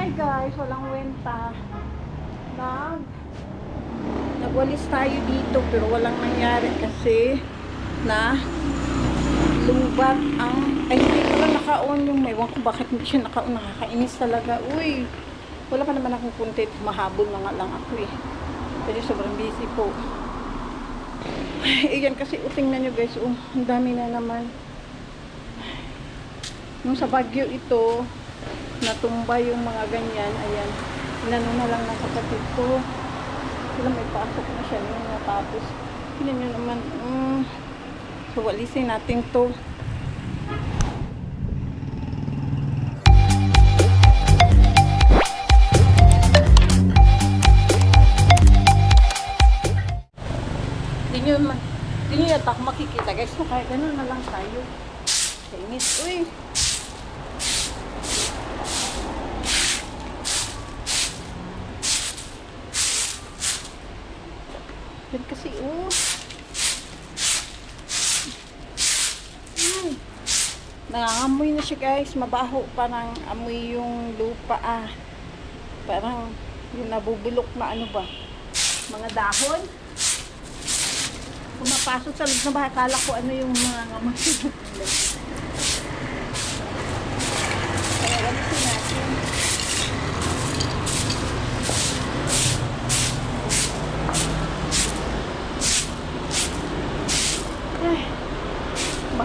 Hi guys, walang wenta. Nag Nagwalis tayo dito pero walang nangyari kasi na lubat ang ay hindi pala naka-on yung may ko bakit hindi siya naka-on. Nakakainis talaga. Uy wala pa naman akong content. Mahabol na nga lang ako eh. Kasi sobrang busy po. Ay yan kasi uting na nyo guys. Oh, ang dami na naman. Nung sa Baguio ito natumba yung mga ganyan ayan inano na lang ng kapatid ko sila may pasok na siya nung natapos tignan nyo naman mm, so walisin natin to Hindi nyo, ma- di nyo makikita guys. So, kahit ganun na lang tayo. Kainis. Uy! Yan kasi, oh. Ay. Nangangamoy na siya guys. Mabaho. Parang amoy yung lupa ah. Parang yung nabubulok na ano ba. Mga dahon pumapasok sa loob ng bahay, akala ko ano yung mga ngamoy. Kaya gamitin natin. Ay,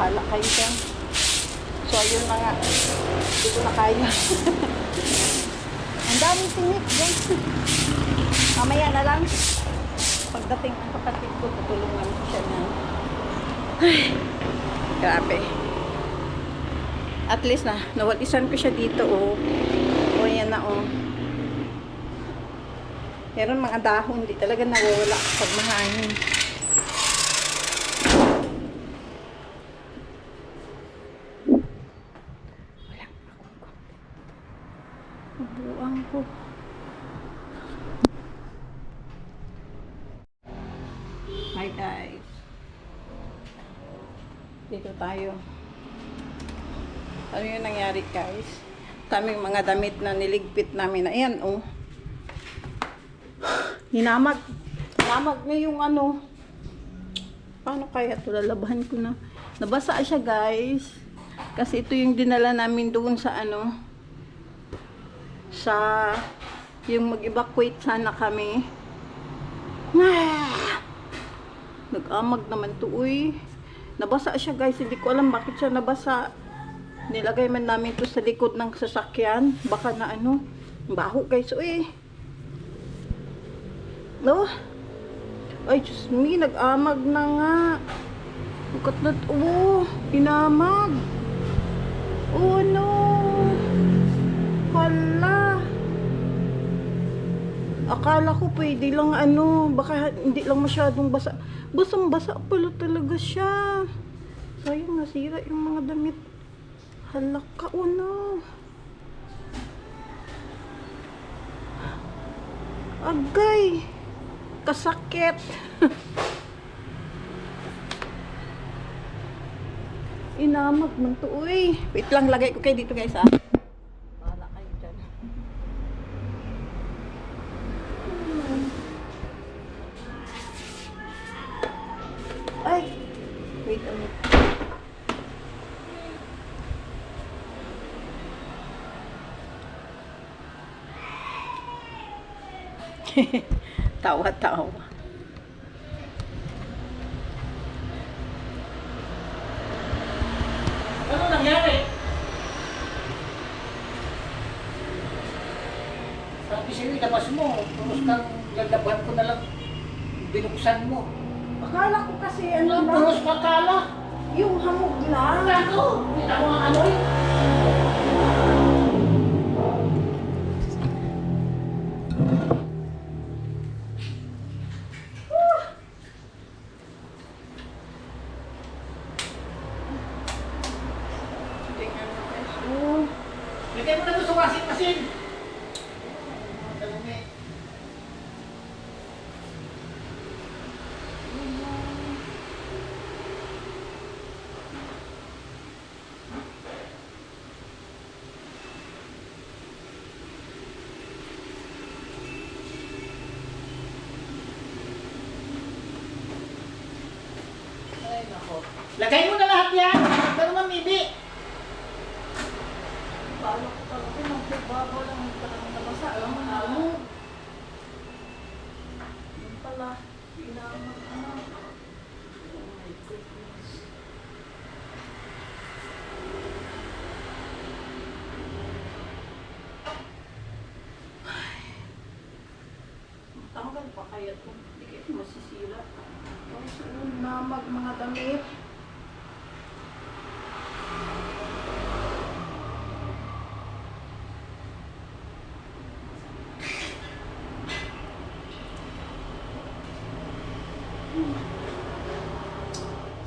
bahala kayo dyan. So, ayun na nga. Hindi ko na kaya. Ang daming tinik, guys. Mamaya na lang pagdating ng kapatid ko, tutulungan ko siya na. Ay, grabe. At least na, nawalisan ko siya dito, oh. O, yan na, oh. Meron mga dahon, di talaga nawawala pag mahangin. Wala akong content. Mabuang ko. Hi guys. Dito tayo. Ano yung nangyari guys? Kaming mga damit na niligpit namin. Ayan oh. Hinamag. Hinamag na yung ano. Paano kaya ito? Lalabahan ko na. Nabasa siya guys. Kasi ito yung dinala namin doon sa ano. Sa yung mag-evacuate sana kami. Ah! Nag-amag naman to, uy. Nabasa siya, guys. Hindi ko alam bakit siya nabasa. Nilagay man namin to sa likod ng sasakyan. Baka na ano. Baho, guys, uy. No? Ay, Diyos me, nag-amag na nga. Bukat na, oh, pinamag. Oh, no. Hala. Akala ko pwede lang ano, baka hindi lang masyadong basa. Basang basa pala talaga siya. Sayang nasira yung mga damit. Halaka o no. Agay. Kasakit. Inamag man to, uy. Wait lang, lagay ko kayo dito guys ah. Bahala kayo dyan. Ay! Wait a minute. Tawa-tawa. Ano nangyari? Sabi sa'yo, ilabas mo. Tapos kang lalaban ko na lang. Binuksan mo. Akala ko kasi ano na, puros makala. yung hamog lang. Ano? Kita mo ang amoy. Tingnan mo guys. Oh. Lagay mo na doon sa washing machine. Dalumi. Lagay mo na lahat yan. Huwag ka naman, Bibi. Paano ko talaga nang babaw lang ang talagang nabasa. Alam mo na mo. Yun pala. Pinamag ano. Oh my goodness. Tanggal pa kaya ito. Hindi kayo masisira. Tapos namag mga damit.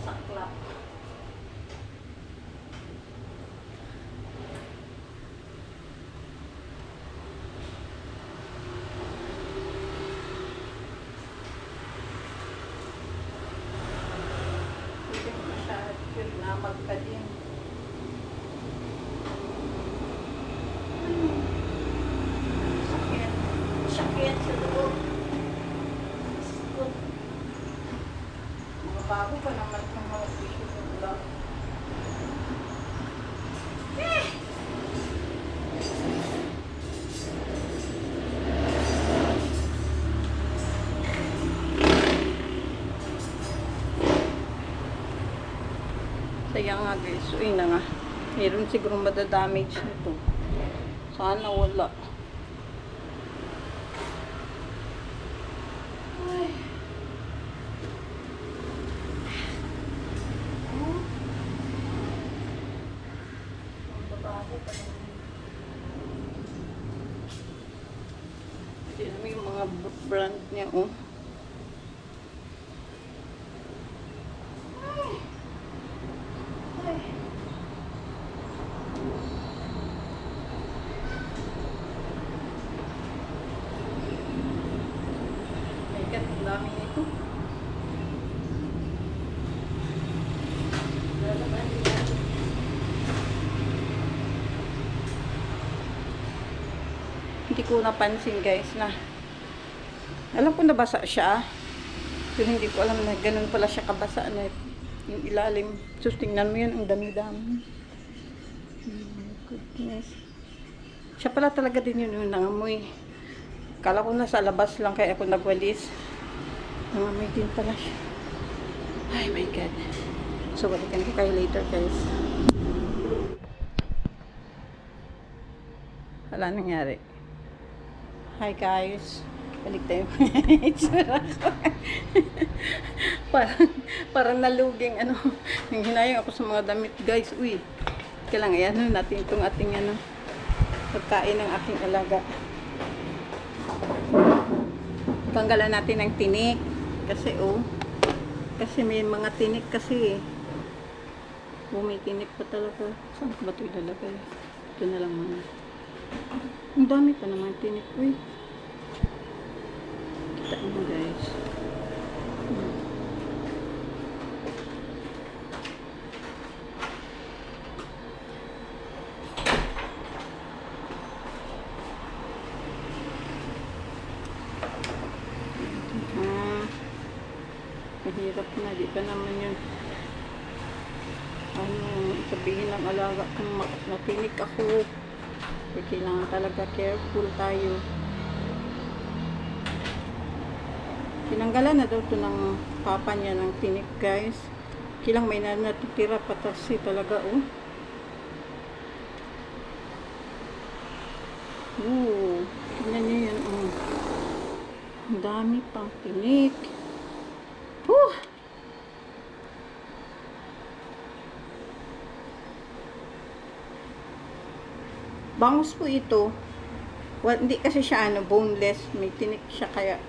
Saklap. Hindi ko masyad yun namag pa din. Kaya nga guys, uy na nga. Meron siguro madadamage nito. Sana wala. Mo yung mga brand niya, oh. Ay. Ay. Ay, kat, ang dami nito. Hindi ko napansin guys na alam ko nabasa siya pero hindi ko alam na ganun pala siya kabasa na yung ilalim. Sus, tingnan mo yun, ang dami-dami. Oh goodness. Siya pala talaga din yun yung nangamoy. Kala ko nasa labas lang kaya ako nagwalis. Nangamoy din pala siya. Ay my God. So, balikan ko kayo later guys. Wala nangyari. Hi guys. Balik tayo. Itsura ko. parang, parang naluging ano. Yung hinayang ako sa mga damit guys. Uy. Kailangan ayan ano, natin itong ating ano. Pagkain ng aking alaga. Tanggalan natin ng tinik. Kasi oh. Kasi may mga tinik kasi eh. Oh, may tinik pa talaga. Saan ba ito ilalagay? Ito na lang muna. Ang dami pa naman tinik. Uy. Kita mo guys. Hmm. Ah, mahirap na. Di pa naman yun. Ano, sabihin ng alaga kung ma- natinik ako. So, kailangan talaga careful tayo. Tinanggalan na daw to ng papa niya ng tinik guys. Kilang may na natitira patasi talaga oh. Oo, tingnan niyo yan oh. Ang dami pang tinik. Bangus po ito. Well, hindi kasi siya ano, boneless. May tinik siya kaya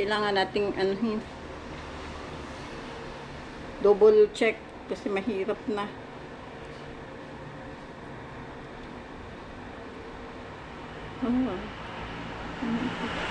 kailangan nating anuhin. Double check kasi mahirap na. Oh.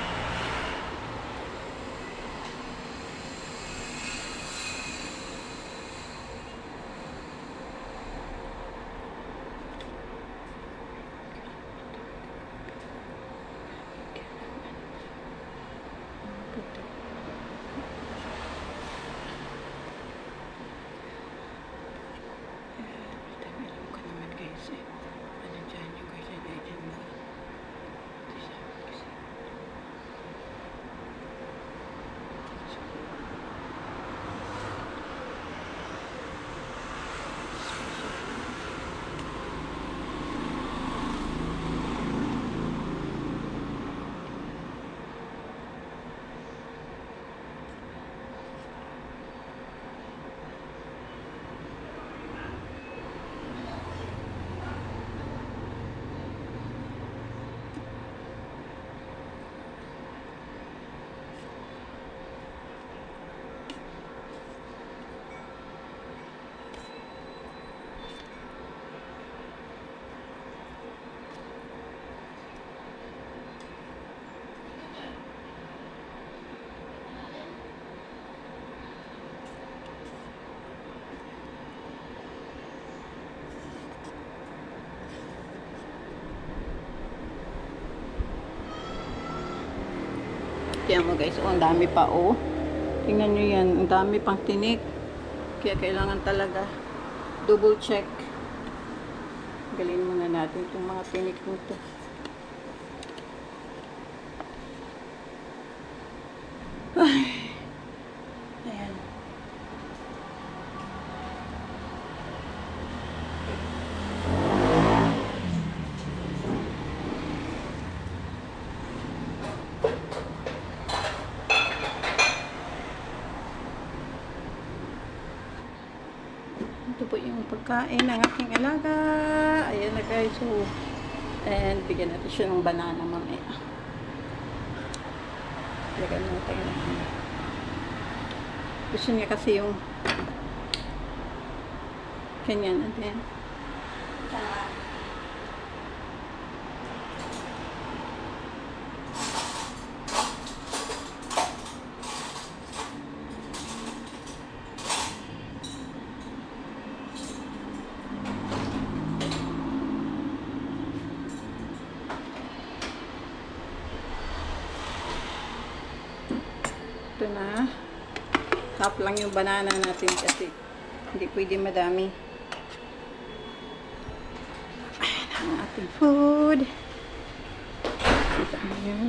Tiyan mo guys, oh, ang dami pa oh. Tingnan nyo yan, ang dami pang tinik. Kaya kailangan talaga double check. Galin muna natin itong mga tinik nito. Ay. Ayan. Yung pagkain ng aking alaga. Ayan na guys. So, and bigyan natin siya ng banana mamaya. Lagyan natin ng Gusto niya kasi yung kanya natin. Ito half lang yung banana natin kasi hindi pwede madami. Ayan ang ating food. Kita mo.